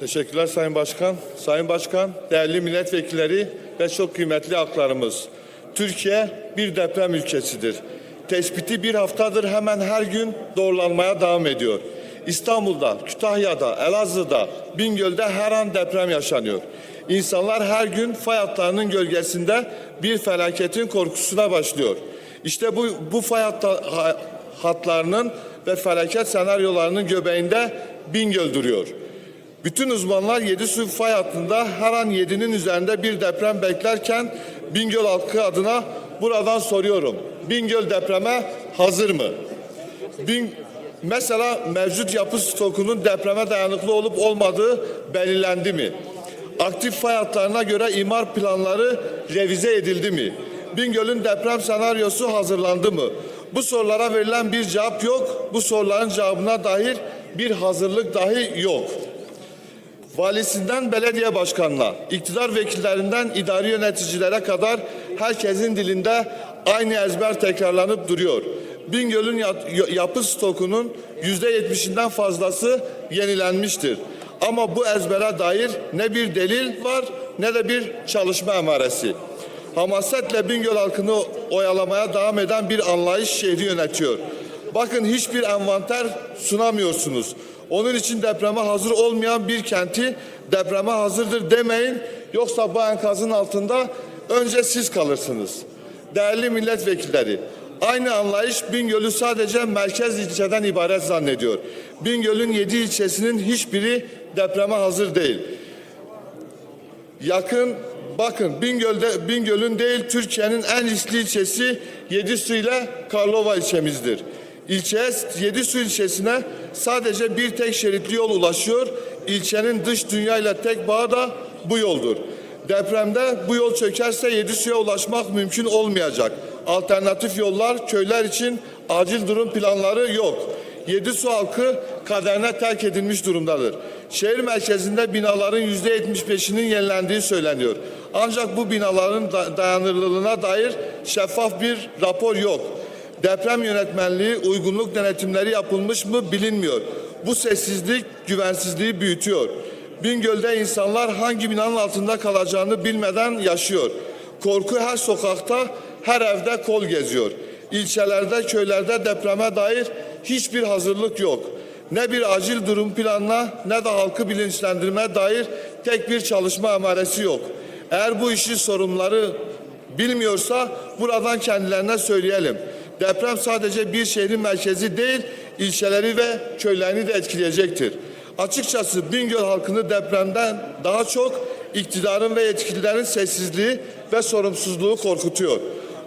Teşekkürler Sayın Başkan. Sayın Başkan, değerli milletvekilleri ve çok kıymetli haklarımız. Türkiye bir deprem ülkesidir. Tespiti bir haftadır hemen her gün doğrulanmaya devam ediyor. İstanbul'da, Kütahya'da, Elazığ'da, Bingöl'de her an deprem yaşanıyor. İnsanlar her gün fay hatlarının gölgesinde bir felaketin korkusuna başlıyor. İşte bu, bu fay hatta- ha- hatlarının ve felaket senaryolarının göbeğinde Bingöl duruyor. Bütün uzmanlar 7 su fay hattında her an 7'nin üzerinde bir deprem beklerken Bingöl halkı adına buradan soruyorum. Bingöl depreme hazır mı? Bin, mesela mevcut yapı stokunun depreme dayanıklı olup olmadığı belirlendi mi? Aktif fay hatlarına göre imar planları revize edildi mi? Bingöl'ün deprem senaryosu hazırlandı mı? Bu sorulara verilen bir cevap yok. Bu soruların cevabına dair bir hazırlık dahi yok. Valisinden belediye başkanına, iktidar vekillerinden idari yöneticilere kadar herkesin dilinde aynı ezber tekrarlanıp duruyor. Bingöl'ün yapı stokunun yüzde yetmişinden fazlası yenilenmiştir. Ama bu ezbere dair ne bir delil var ne de bir çalışma emaresi. Hamasetle Bingöl halkını oyalamaya devam eden bir anlayış şehri yönetiyor. Bakın hiçbir envanter sunamıyorsunuz. Onun için depreme hazır olmayan bir kenti depreme hazırdır demeyin. Yoksa bu enkazın altında önce siz kalırsınız. Değerli milletvekilleri, aynı anlayış Bingöl'ü sadece merkez ilçeden ibaret zannediyor. Bingöl'ün yedi ilçesinin hiçbiri depreme hazır değil. Yakın bakın Bingöl'de Bingöl'ün değil Türkiye'nin en riskli ilçesi Yedisu ile Karlova ilçemizdir. İlçeye Yedisu ilçesine sadece bir tek şeritli yol ulaşıyor. İlçenin dış dünya ile tek bağı da bu yoldur. Depremde bu yol çökerse Yedisu'ya ulaşmak mümkün olmayacak. Alternatif yollar köyler için acil durum planları yok. Yedisu halkı kaderine terk edilmiş durumdadır. Şehir merkezinde binaların yüzde 75'inin yenilendiği söyleniyor. Ancak bu binaların da- dayanırlılığına dair şeffaf bir rapor yok. Deprem yönetmenliği, uygunluk denetimleri yapılmış mı bilinmiyor. Bu sessizlik güvensizliği büyütüyor. Bingöl'de insanlar hangi binanın altında kalacağını bilmeden yaşıyor. Korku her sokakta, her evde kol geziyor. İlçelerde, köylerde depreme dair hiçbir hazırlık yok. Ne bir acil durum planına ne de halkı bilinçlendirmeye dair tek bir çalışma emaresi yok. Eğer bu işin sorunları bilmiyorsa buradan kendilerine söyleyelim. Deprem sadece bir şehrin merkezi değil, ilçeleri ve köylerini de etkileyecektir. Açıkçası Bingöl halkını depremden daha çok iktidarın ve yetkililerin sessizliği ve sorumsuzluğu korkutuyor.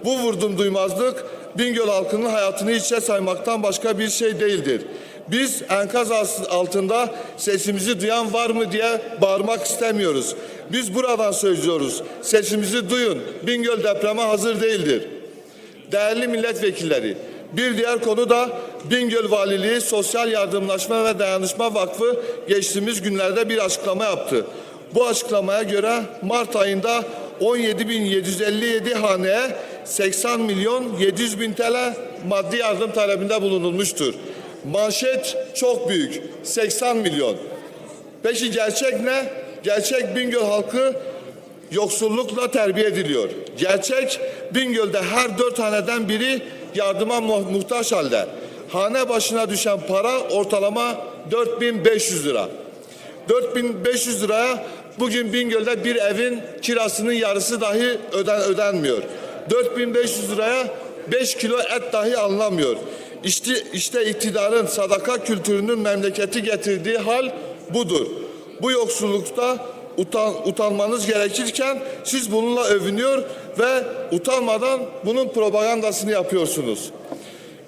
Bu vurdum duymazlık Bingöl halkının hayatını içe saymaktan başka bir şey değildir. Biz enkaz altında sesimizi duyan var mı diye bağırmak istemiyoruz. Biz buradan söylüyoruz. Sesimizi duyun. Bingöl depreme hazır değildir. Değerli milletvekilleri, bir diğer konu da Bingöl Valiliği Sosyal Yardımlaşma ve Dayanışma Vakfı geçtiğimiz günlerde bir açıklama yaptı. Bu açıklamaya göre Mart ayında 17.757 haneye 80 milyon 700 bin TL maddi yardım talebinde bulunulmuştur. Manşet çok büyük. 80 milyon. Peki gerçek ne? Gerçek Bingöl halkı yoksullukla terbiye ediliyor. Gerçek Bingöl'de her dört haneden biri yardıma mu- muhtaç halde. Hane başına düşen para ortalama 4500 lira. 4500 liraya bugün Bingöl'de bir evin kirasının yarısı dahi öden, ödenmiyor. 4500 liraya 5 kilo et dahi alınamıyor. İşte, işte iktidarın sadaka kültürünün memleketi getirdiği hal budur. Bu yoksullukta utan, utanmanız gerekirken siz bununla övünüyor ve utanmadan bunun propagandasını yapıyorsunuz.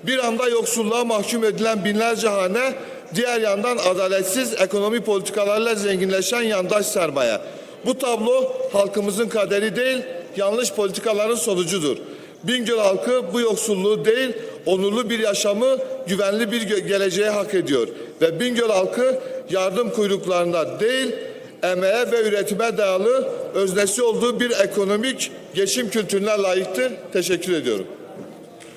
Bir anda yoksulluğa mahkum edilen binlerce hane, diğer yandan adaletsiz ekonomi politikalarıyla zenginleşen yandaş sermaye. Bu tablo halkımızın kaderi değil, yanlış politikaların sonucudur. Bingöl halkı bu yoksulluğu değil, onurlu bir yaşamı, güvenli bir geleceğe hak ediyor. Ve Bingöl halkı yardım kuyruklarında değil, emeğe ve üretime dayalı öznesi olduğu bir ekonomik geçim kültürüne layıktır. Teşekkür ediyorum.